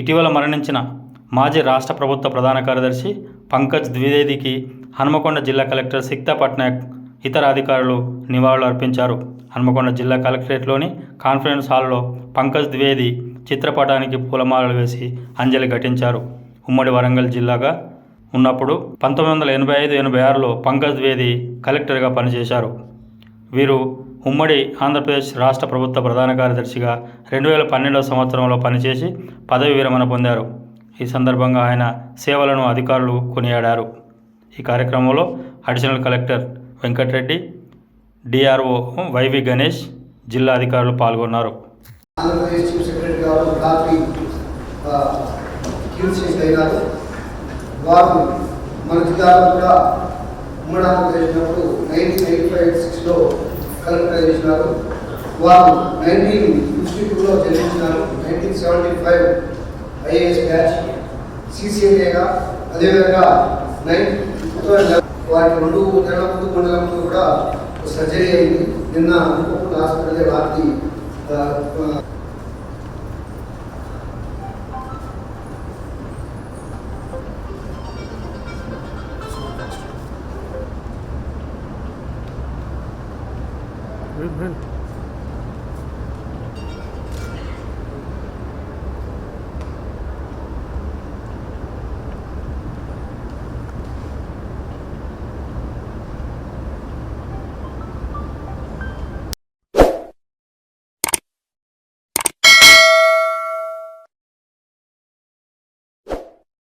ఇటీవల మరణించిన మాజీ రాష్ట్ర ప్రభుత్వ ప్రధాన కార్యదర్శి పంకజ్ ద్వివేదికి హనుమకొండ జిల్లా కలెక్టర్ సిక్తా పట్నాయక్ ఇతర అధికారులు నివాళులు అర్పించారు. హనుమకొండ జిల్లా కలెక్టరేట్లోని కాన్ఫరెన్స్ హాల్లో పంకజ్ ద్వివేది చిత్రపటానికి పూలమాలలు వేసి అంజలి ఘటించారు. ఉమ్మడి వరంగల్ జిల్లాగా ఉన్నప్పుడు పంతొమ్మిది వందల ఎనభై ఐదు ఎనభై ఆరులో పంకజ్ ద్వివేది కలెక్టర్గా పనిచేశారు. వీరు ఉమ్మడి ఆంధ్రప్రదేశ్ రాష్ట్ర ప్రభుత్వ ప్రధాన కార్యదర్శిగా రెండు వేల పన్నెండవ సంవత్సరంలో పనిచేసి పదవి విరమణ పొందారు. ఈ సందర్భంగా ఆయన సేవలను అధికారులు కొనియాడారు. ఈ కార్యక్రమంలో additional collector Venkatareddy DRO YV Ganesh జిల్లా అధికారులు పాల్గొన్నారు. ఆంధ్రప్రదేశ్ చీఫ్ సెక్రటరీ గారు రాత్రి అయినారు. వారు మన జిల్లాలో కూడా ఉమ్మడి ఆంధ్రప్రదేశ్ నైన్టీన్ ఎయిటీ ఫైవ్ సిక్స్లో కలెక్టర్ చేసినారు? వారు నైన్టీన్ ఇన్స్టిట్యూట్లో టూలో జన్మించినారు nineteen seventy five IAS batch సీసీఏగా అదేవిధంగా నైన్ వారికి రెండు నెలల ముందు మూడు నెలల ముందు కూడా సర్జరీ అయింది. నిన్న అనుకోకుండా హాస్పిటల్ రాత్రి Wilhelm.